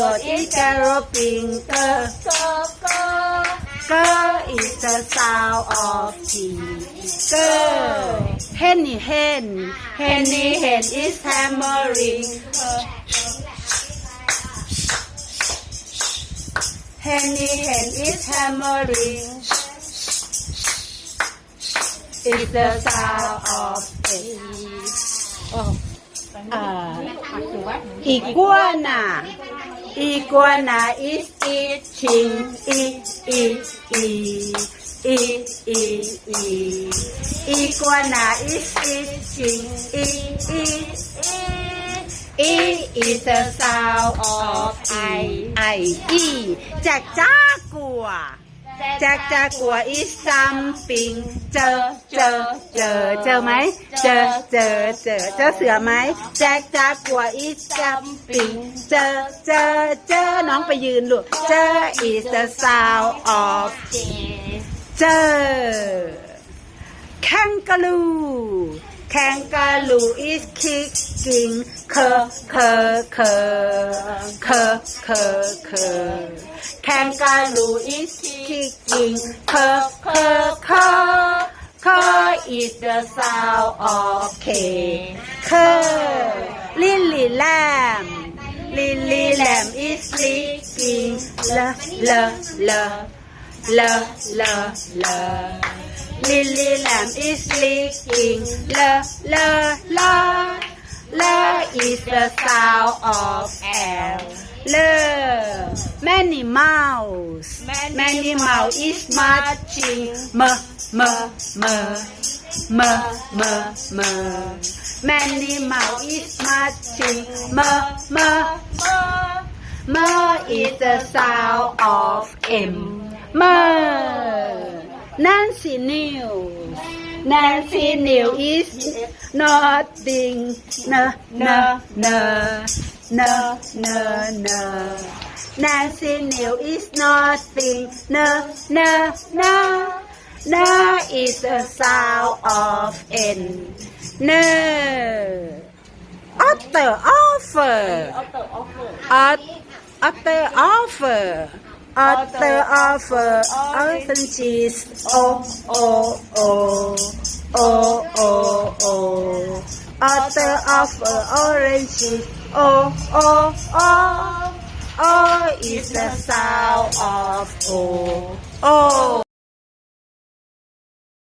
ก็อีแกโรปิงเกอร์ก็ก็ก็ is the sound of tiger เฮนนี่เฮนเฮนนี่เฮน is hammering เฮนนี่เฮน is hammering is the sound of tiger อีกวนอะ Iguana is eating. E, e, e. E, e, e. Iguana is eating. E, e, e. E is the sound of I. I, E. จา กจากัวจกกัว is something เจอเจอเจอเจอไหมเจอเจอเจอเจอเสือไหมแจากจากัว is something เจอเจอเจอน้องไปยืนลูกเจอ is the sound of เจอ kangaroo kangaroo is kicking เคเคเคเคเคเค kangaroo is kicking เคเคเคเค is the sound of K เค lily lamb lily lamb is licking ละล La, la, la. Lily Lamb is sleeping. La, la, la. La is the sound of L. La. Many mouths. Many, Many is marching. M, ma, ma. Ma, ma, ma. Many mouths is marching. M, ma, ma. Ma is the sound of M. Mer. Nancy News. Nancy News is nothing. No, no, no, no, no, no. Nancy New is nothing. No, no, no. No is the sound of N. No. Utter offer. Utter offer. Utter offer at the offer orange cheese. Oh, oh, oh, oh, oh, oh. At the offer orange cheese. Oh, oh, oh, oh is the sound of oh, oh.